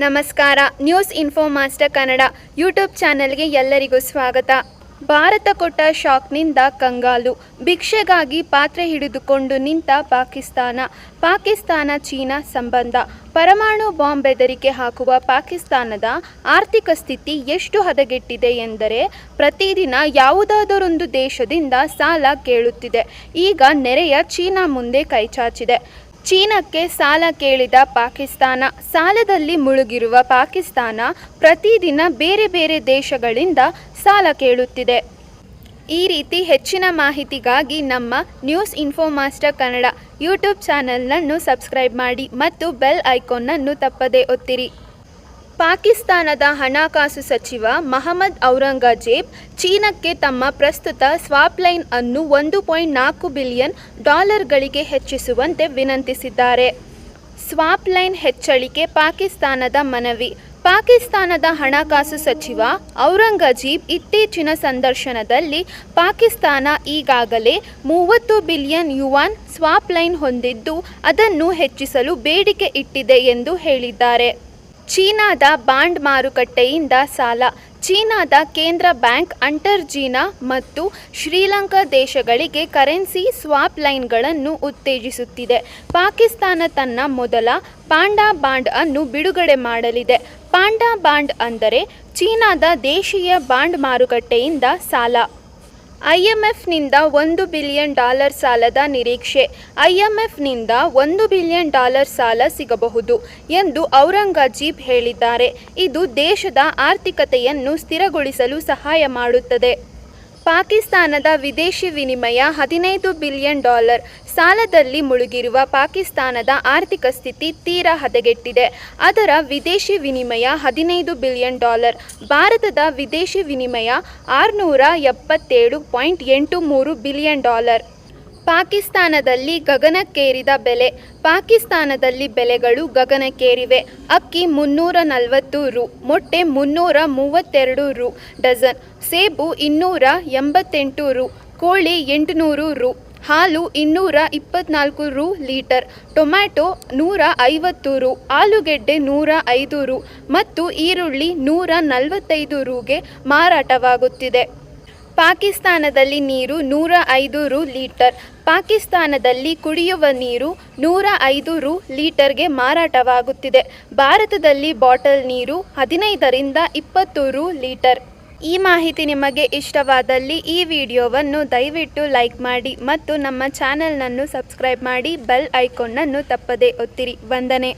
ನಮಸ್ಕಾರ, news info master Kannada YouTube ಚಾನೆಲ್ಗೆ ಎಲ್ಲರಿಗೂ ಸ್ವಾಗತ. ಭಾರತ ಕೊಟ್ಟ ಶಾಕ್ನಿಂದ ಕಂಗಾಲು, ಭಿಕ್ಷೆಗಾಗಿ ಪಾತ್ರೆ ಹಿಡಿದುಕೊಂಡು ನಿಂತ ಪಾಕಿಸ್ತಾನ ಪಾಕಿಸ್ತಾನ ಚೀನಾ ಸಂಬಂಧ. ಪರಮಾಣು ಬಾಂಬ್ ಬೆದರಿಕೆ ಹಾಕುವ ಪಾಕಿಸ್ತಾನದ ಆರ್ಥಿಕ ಸ್ಥಿತಿ ಎಷ್ಟು ಹದಗೆಟ್ಟಿದೆ ಎಂದರೆ, ಪ್ರತಿದಿನ ಯಾವುದಾದರೊಂದು ದೇಶದಿಂದ ಸಾಲ ಕೇಳುತ್ತಿದೆ. ಈಗ ನೆರೆಯ ಚೀನಾ ಮುಂದೆ ಕೈಚಾಚಿದೆ ಚೀನಾಕ್ಕೆ ಸಾಲ ಕೇಳಿದ ಪಾಕಿಸ್ತಾನ, ಸಾಲದಲ್ಲಿ ಮುಳುಗಿರುವ ಪಾಕಿಸ್ತಾನ ಪ್ರತಿದಿನ ಬೇರೆ ಬೇರೆ ದೇಶಗಳಿಂದ ಸಾಲ ಕೇಳುತ್ತಿದೆ. ಈ ರೀತಿ ಹೆಚ್ಚಿನ ಮಾಹಿತಿಗಾಗಿ ನಮ್ಮ news info master Kannada YouTube ಚಾನೆಲ್ನನ್ನು subscribe ಮಾಡಿ ಮತ್ತು ಬೆಲ್ ಐಕಾನ್ನನ್ನು ತಪ್ಪದೇ ಒತ್ತಿರಿ. ಪಾಕಿಸ್ತಾನದ ಹಣಕಾಸು ಸಚಿವ ಮಹಮ್ಮದ್ ಔರಂಗಜೇಬ್ ಚೀನಾಕ್ಕೆ ತಮ್ಮ ಪ್ರಸ್ತುತ ಸ್ವಾಪ್ಲೈನ್ ಅನ್ನು ಒಂದು ಪಾಯಿಂಟ್ ನಾಲ್ಕು ಬಿಲಿಯನ್ ಡಾಲರ್ಗಳಿಗೆ ಹೆಚ್ಚಿಸುವಂತೆ ವಿನಂತಿಸಿದ್ದಾರೆ. ಸ್ವಾಪ್ ಲೈನ್ ಹೆಚ್ಚಳಿಕೆ ಪಾಕಿಸ್ತಾನದ ಮನವಿ. ಪಾಕಿಸ್ತಾನದ ಹಣಕಾಸು ಸಚಿವ ಔರಂಗಜೀಬ್ ಇತ್ತೀಚಿನ ಸಂದರ್ಶನದಲ್ಲಿ ಪಾಕಿಸ್ತಾನ ಈಗಾಗಲೇ ಮೂವತ್ತು ಬಿಲಿಯನ್ ಯುವಾನ್ ಸ್ವಾಪ್ ಲೈನ್ ಹೊಂದಿದ್ದು, ಅದನ್ನು ಹೆಚ್ಚಿಸಲು ಬೇಡಿಕೆ ಇಟ್ಟಿದೆ ಎಂದು ಹೇಳಿದ್ದಾರೆ. ಚೀನಾದ ಬಾಂಡ್ ಮಾರುಕಟ್ಟೆಯಿಂದ ಸಾಲ, ಚೀನಾದ ಕೇಂದ್ರ ಬ್ಯಾಂಕ್ ಅಂಟರ್ಜೀನಾ ಮತ್ತು ಶ್ರೀಲಂಕಾ ದೇಶಗಳಿಗೆ ಕರೆನ್ಸಿ ಸ್ವಾಪ್ ಲೈನ್ಗಳನ್ನು ಉತ್ತೇಜಿಸುತ್ತಿದೆ. ಪಾಕಿಸ್ತಾನ ತನ್ನ ಮೊದಲ ಪಾಂಡಾ ಬಾಂಡ್ ಅನ್ನು ಬಿಡುಗಡೆ ಮಾಡಲಿದೆ. ಪಾಂಡಾ ಬಾಂಡ್ ಅಂದರೆ ಚೀನಾದ ದೇಶೀಯ ಬಾಂಡ್ ಮಾರುಕಟ್ಟೆಯಿಂದ ಸಾಲ. ಐಎಂಎಫ್ನಿಂದ ಒಂದು ಬಿಲಿಯನ್ ಡಾಲರ್ ಸಾಲದ ನಿರೀಕ್ಷೆ. ಐಎಂಎಫ್ನಿಂದ ಒಂದು ಬಿಲಿಯನ್ ಡಾಲರ್ ಸಾಲ ಸಿಗಬಹುದು ಎಂದು ಔರಂಗಜೀಬ್ ಹೇಳಿದ್ದಾರೆ. ಇದು ದೇಶದ ಆರ್ಥಿಕತೆಯನ್ನು ಸ್ಥಿರಗೊಳಿಸಲು ಸಹಾಯ ಮಾಡುತ್ತದೆ. ಪಾಕಿಸ್ತಾನದ ವಿದೇಶಿ ವಿನಿಮಯ ಹದಿನೈದು ಬಿಲಿಯನ್ ಡಾಲರ್. ಸಾಲದಲ್ಲಿ ಮುಳುಗಿರುವ ಪಾಕಿಸ್ತಾನದ ಆರ್ಥಿಕ ಸ್ಥಿತಿ ತೀರಾ ಹದಗೆಟ್ಟಿದೆ. ಅದರ ವಿದೇಶಿ ವಿನಿಮಯ ಹದಿನೈದು ಬಿಲಿಯನ್ ಡಾಲರ್. ಭಾರತದ ವಿದೇಶಿ ವಿನಿಮಯ ಆರುನೂರ ಎಪ್ಪತ್ತೇಳು ಪಾಯಿಂಟ್ ಎಂಟು ಮೂರು ಬಿಲಿಯನ್ ಡಾಲರ್. ಪಾಕಿಸ್ತಾನದಲ್ಲಿ ಗಗನಕ್ಕೇರಿದ ಬೆಲೆ. ಪಾಕಿಸ್ತಾನದಲ್ಲಿ ಬೆಲೆಗಳು ಗಗನಕ್ಕೇರಿವೆ. ಅಕ್ಕಿ ಮುನ್ನೂರ ನಲವತ್ತು ರು, ಮೊಟ್ಟೆ ಮುನ್ನೂರ ಮೂವತ್ತೆರಡು ರು, ಡಜನ್, ಸೇಬು ಇನ್ನೂರ ಎಂಬತ್ತೆಂಟು ರು, ಕೋಳಿ ಎಂಟುನೂರು ರು, ಹಾಲು ಇನ್ನೂರ ಇಪ್ಪತ್ನಾಲ್ಕು ರು ಲೀಟರ್, ಟೊಮ್ಯಾಟೊ ನೂರ ಐವತ್ತು ರು, ಆಲೂಗೆಡ್ಡೆ ನೂರ ಐದು ರು, ಮತ್ತು ಈರುಳ್ಳಿ ನೂರ ನಲವತ್ತೈದು ರುಗೆ ಮಾರಾಟವಾಗುತ್ತಿದೆ. ಪಾಕಿಸ್ತಾನದಲ್ಲಿ ನೀರು ನೂರ ಐದು ರು ಲೀಟರ್. ಪಾಕಿಸ್ತಾನದಲ್ಲಿ ಕುಡಿಯುವ ನೀರು ನೂರ ಐದು ರು ಲೀಟರ್ಗೆ ಮಾರಾಟವಾಗುತ್ತಿದೆ. ಭಾರತದಲ್ಲಿ ಬಾಟಲ್ ನೀರು ಹದಿನೈದರಿಂದ ಇಪ್ಪತ್ತು ರು ಲೀಟರ್. ಈ ಮಾಹಿತಿ ನಿಮಗೆ ಇಷ್ಟವಾದಲ್ಲಿ ಈ ವಿಡಿಯೋವನ್ನು ದಯವಿಟ್ಟು ಲೈಕ್ ಮಾಡಿ ಮತ್ತು ನಮ್ಮ ಚಾನೆಲ್ನನ್ನು ಸಬ್ಸ್ಕ್ರೈಬ್ ಮಾಡಿ ಬೆಲ್ ಐಕಾನ್ನನ್ನು ತಪ್ಪದೇ ಒತ್ತಿರಿ. ವಂದನೆ.